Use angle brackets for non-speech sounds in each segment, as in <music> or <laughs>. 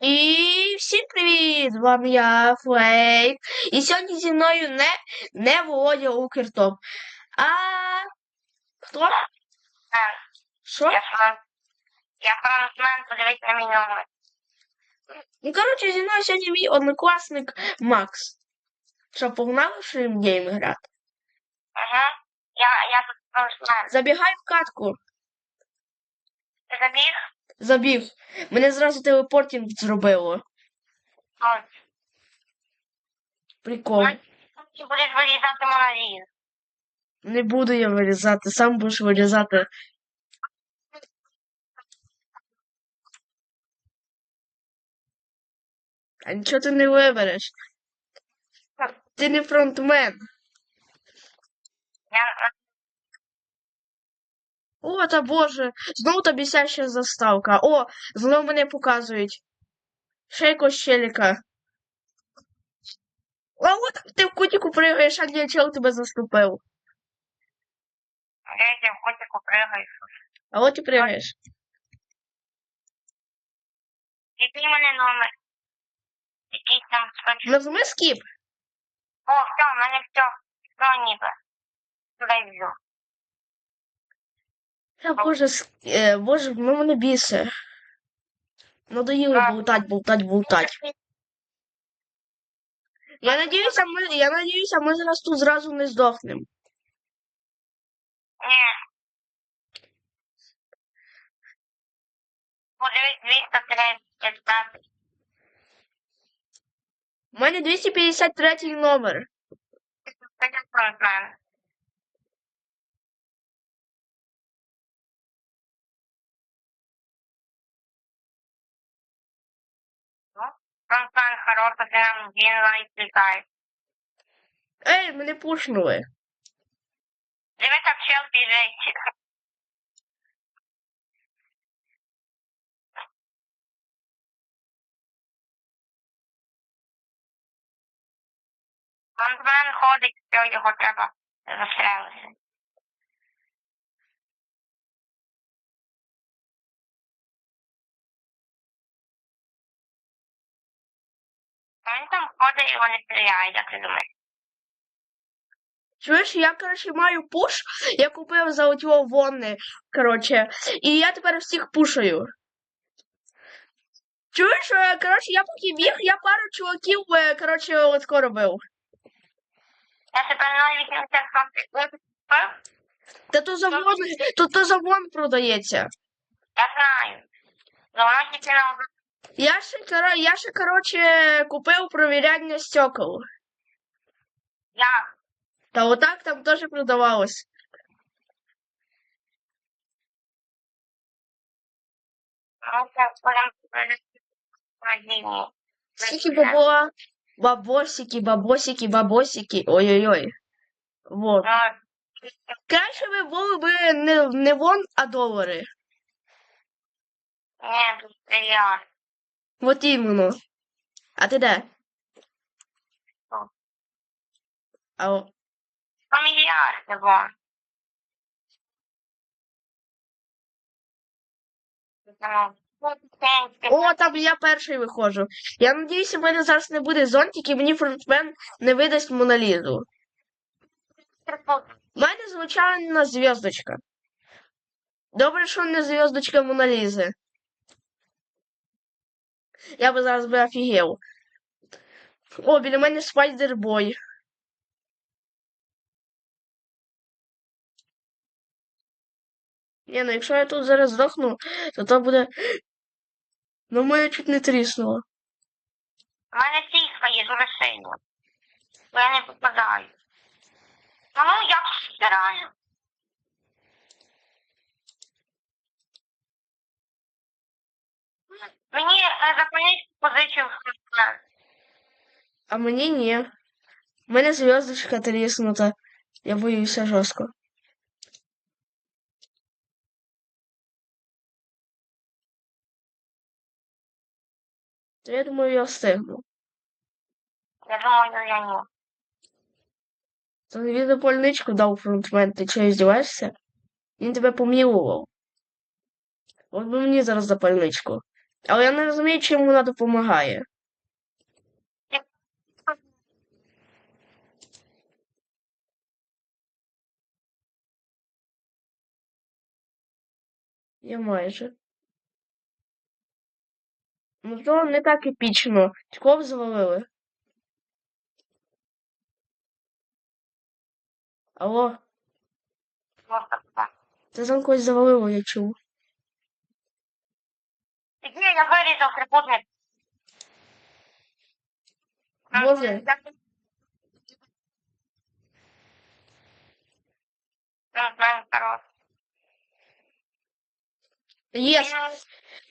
І всім привіт! З вами я, Флейк. І сьогодні зі мною не, не Володя Укртоп. А хто? Е, Що? Я фронт. Я фронтмен, подивись на мій номер. Ну, коротше, зі мною сьогодні мій однокласник Макс. Що, погнали в Шрімгейм грати? Ага. Я, я тут фронтмен. Забігай в катку. Забіг? Забіг. Мене зразу телепортінг зробило. От. Прикол. Ти будеш вирізати моноліз. Не буду я вирізати, сам будеш вирізати. А нічого ти не вибереш. Ти не фронтмен. Я, О, та боже, знову та бісяща заставка. О, знову мене показують. Ще якогось челіка. А от ти в кутіку пригаєш, а для чого тебе заступив. я йди в котику пригаю. А от і пригаєш. Який в мене номер? Який там скажи. Нажми скіп. О, все, в мене все. Все ніби. Взю. Та боже, е, боже, ну мене бісе. Надоїло Так. болтать, болтать, болтать. Я надіюся, ми, я надіюся, ми зараз тут зразу не здохнемо. Ні. Подивись 235. У мене 253 номер. Це не фронтмен. Хороший, ти нам він лайк літає. Ей, мене пушнули. Дивись, як чел біжить. Фронтмен ходить, все, його треба застрелити. Він там ходить і вони стріляють, як ти думаєш? Чуєш, я, коротше, маю пуш, я купив за отього вонни, коротше, і я тепер всіх пушаю. Чуєш, е, коротше, я поки біг, я пару чуваків, е, коротше, от робив. Я тепер навіть не це факт. Та то за вон, то, то за вон продається. Я знаю. Но воно тільки на одну Я ще, коро- я ще, коротше, купив провіряння стекол. я. Та отак там теж продавалось. Скільки бабла, бабосики, бабосики, бабосики. Ой-ой-ой. Вот. Краще би були б не, не вон, а долари. ні, тут мільярд. Вот іменно. А ти де? Що? А, о- По мільярд, не вон. Ну, пенсія. О, там я перший виходжу. Я надіюся, в мене зараз не буде зонтик і мені фронтмен не видасть Моналізу. У мене звичайна зв'язочка. Добре, що не зв'язочка Моналізи. Я би зараз би офігел. О, біля мене спайдербой. Ні, ну якщо я тут зараз здохну, то то буде. Ну, моє чуть не тріснуло. У мене сіська є дуже сильно. Я не попадаю. Ну, я стираю. Мені е, позичив хтось. А мені ні. У мене зв'язочка тріснута. Я боюся жорстко. То я думаю, я встигну. Я думаю, я ні. То він запальничку дав фронтмен, ти чого здіваєшся? Він тебе помілував. От би мені зараз запальничку. Але я не розумію, чим вона допомагає. Я майже. Ну, то не так епічно. Кого завалили? Алло, це там когось завалило, я чув. Ні, я вирізав трикутник. Боже. Єс!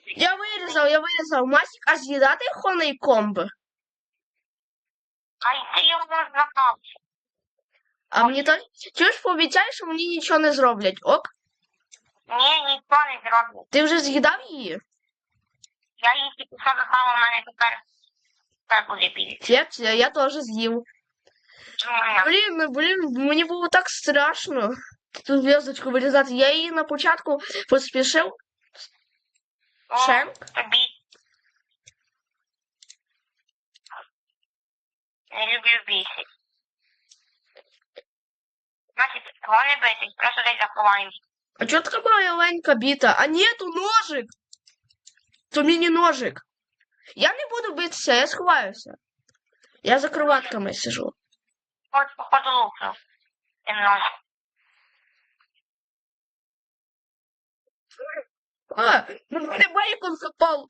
Я вирізав, я вирізав. Масік, а з'їдати хоний комб? А йти його можна. А мені то... Чуєш, пообіцяй, що мені нічого не зроблять, ок? Ні, нічого не зроблю. Ти вже з'їдав її? Я її тільки що захала, у мене тепер все буде більше. Я, я, я теж з'їв. Блін, ну, блін, мені було так страшно. Ту зв'язочку вирізати. Я її на початку поспішив. О, Шенк? Тобі. Не люблю бісить. Значить, кого не битись, просто десь заховаємось. А чого така маленька біта? А ні, то ножик. То міні-ножик. Я не буду битися, я сховаюся. Я за кроватками сижу. От, походу, ножом. А, ну мене бейкон запав.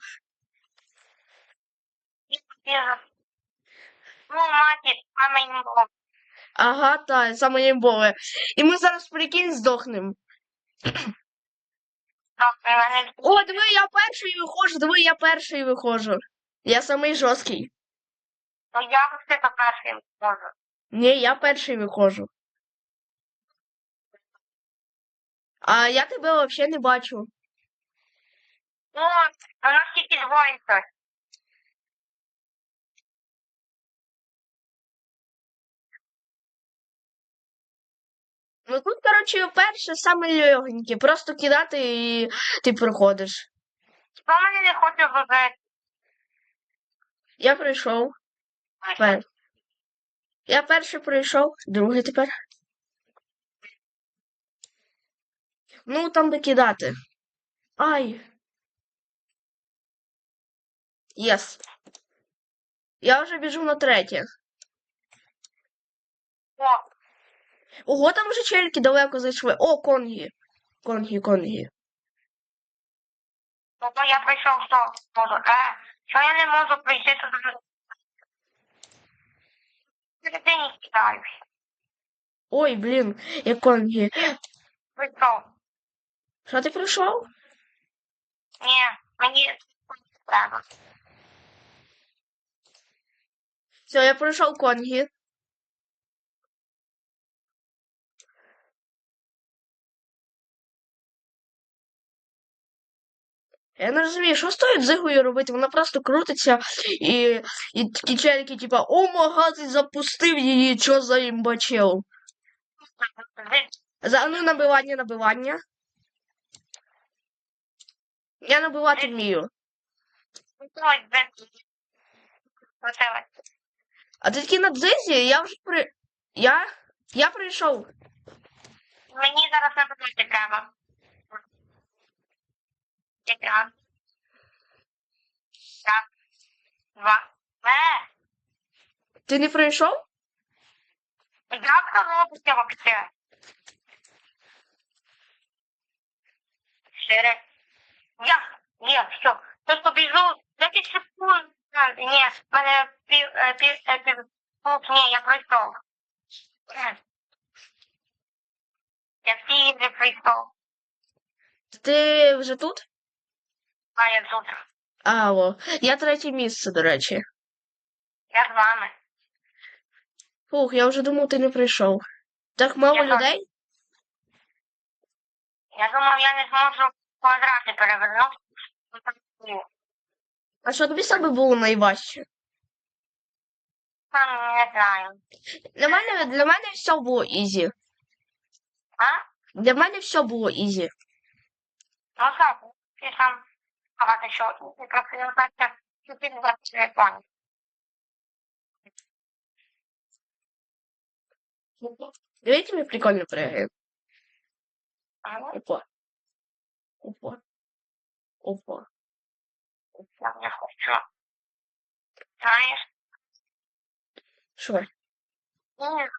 Ну, маті, саме їм було. Ага, та, саме імбове. І ми зараз прикинь здохнемо. Мене О, диви, я перший виходжу, диви, я перший виходжу. Я самий жорсткий. Ну, я все по перший виходжу. Ні, я перший виходжу. А я тебе взагалі не бачу. Ну, у нас тільки двоє Ну тут, коротше, перше саме легеньке. Просто кидати і ти проходиш. Хто мене не хоче вибити? Я прийшов. Пер... Я перший прийшов, другий тепер. Ну, там би кидати. Ай. Єс. Я вже біжу на третє. О, Ого, там вже челіки далеко зайшли. О, конгі. Конгі, конгі. ну то я прийшов, що можу. Е, що я не можу прийти туди? Середині кидаюсь. Ой, блін, я конгі. Прийшов. Що ти прийшов? Ні, мені треба. Все, я пройшов конгі. Я не розумію, що з тою робити? Вона просто крутиться і, і такі челіки, типа, о, магазин запустив її, що за імбачел. За ну набивання, набивання. Я набивати вмію. А ти такий на дзизі, я вже при. Я. Я прийшов. Мені зараз набирати треба. Якраз. Раз, два. Е, Ти не прийшов? як це робиться вообще? Чотири. Я, є, все. Тут побіжу 10 секунд. Ні, в мене пів, пів, е, пів, ні, я пройшов. Я всі ігри пройшов. Ти вже тут? А я тут. А, о. Я третє місце, до речі. Я з вами. Фух, я вже думав, ти не прийшов. Так мало Я так. людей? Я думав, я не зможу квадрати перевернути. А що тобі саме було найважче? Там не знаю. Для мене, для мене все було ізі. А? Для мене все було ізі. Ну так, ти сам багато що. І просто я бачу, що ти не бачиш телефон. Дивіться, ми прикольно пригаємо. Опа. Опа. Опа. Я хочу. Знаєш? Що? Ні.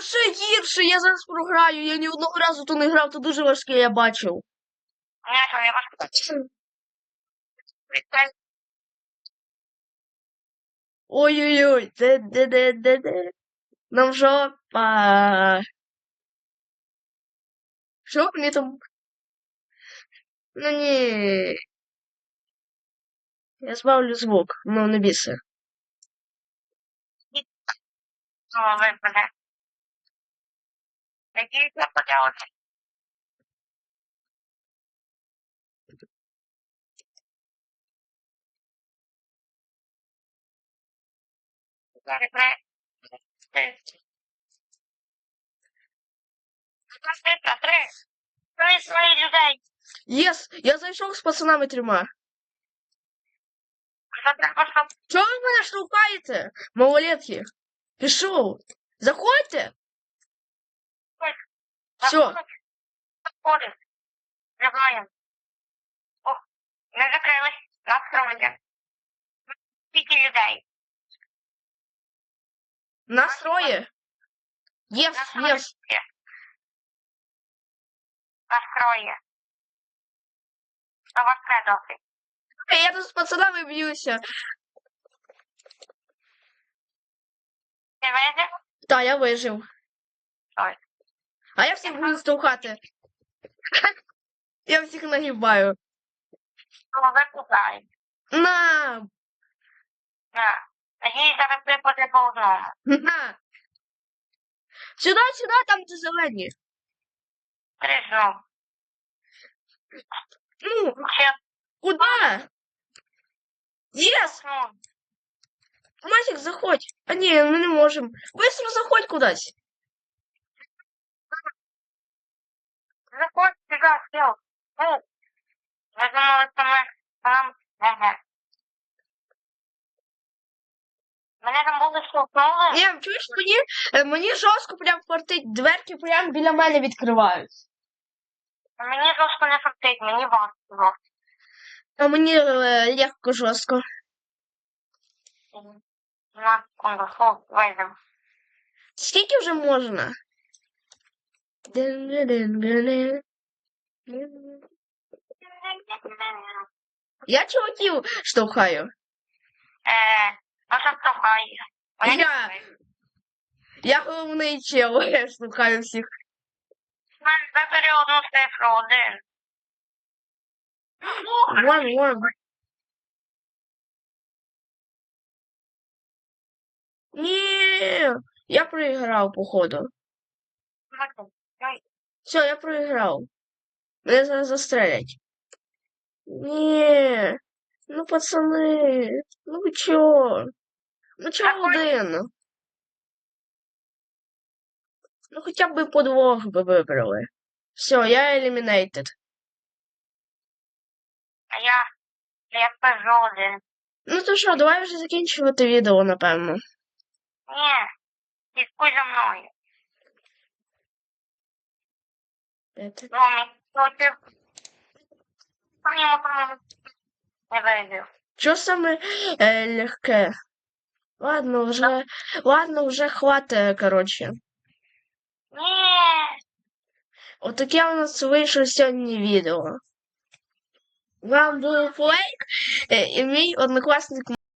Ще гірше, я зараз програю. Я ні одного разу то не грав, то дуже важке, я бачив. Ой-ой-ой, де, де, де, де, де. Нам жопа. Що мені там? Ну ні. Я збавлю звук, ну не біси. О, випаде. Який це поділити? Зараз три. Три. Три, три, три. Три свої людей. Єс, я зайшов з пацанами трьома. Що треба, щоб Чого ви мене штовхаєте? Малолетки. Пішов. Заходьте. Все. Заходить. Живаємо. О, не закрились. Нас троє. Скільки людей? Нас троє. Єс, єс. Нас троє. А вас це досить. Я тут з пацанами б'юся. Ти вийдеш? Та, я вижив. Ой. А я всіх буду штовхати. <laughs> Я всіх нагибаю. Викупають? На! На. Тоді зараз випаде по одному. На! Сюди, сюди, там де зелені. Три знов. Ну, Ще куди? Єс! ну. Масик, заходь. А ні, ми не можемо. Быстро заходь кудись. Заходь сюди, сел. Ну. Я думала, що ми там. Еге. Мене там були штовхнули. Ні, чуєш, мені, е, мені жорстко прям фартить. Дверки прям біля мене відкривають. Мені жорстко не фартить, мені важко. А мені е, легко жорстко. На секунду, слов, вийдемо. Скільки вже можна? Я чуваків штовхаю. Е, ну що штовхає? Вони Я. <laughs> Я головний чел, я штовхаю всіх. Мен, Вибери одну цифру, один. Вон, вон. Ні, я проіграв, походу. Все, я проіграв. Мене зараз застрелять. Ні. Ну, пацани, ну ви чо? Ну чого один? Ну хоча б по двох би вибрали. Все, я eliminated. А я, я один. Ну то що, давай вже закінчувати відео, напевно. За. Ну, мій проти. Помимо тому не вийду. Що саме е, легке? Ладно, вже, ладно, вже хватає, коротше. Ні. Отаке у нас вийшло сьогодні відео. Вам був флейк, е, і мій однокласник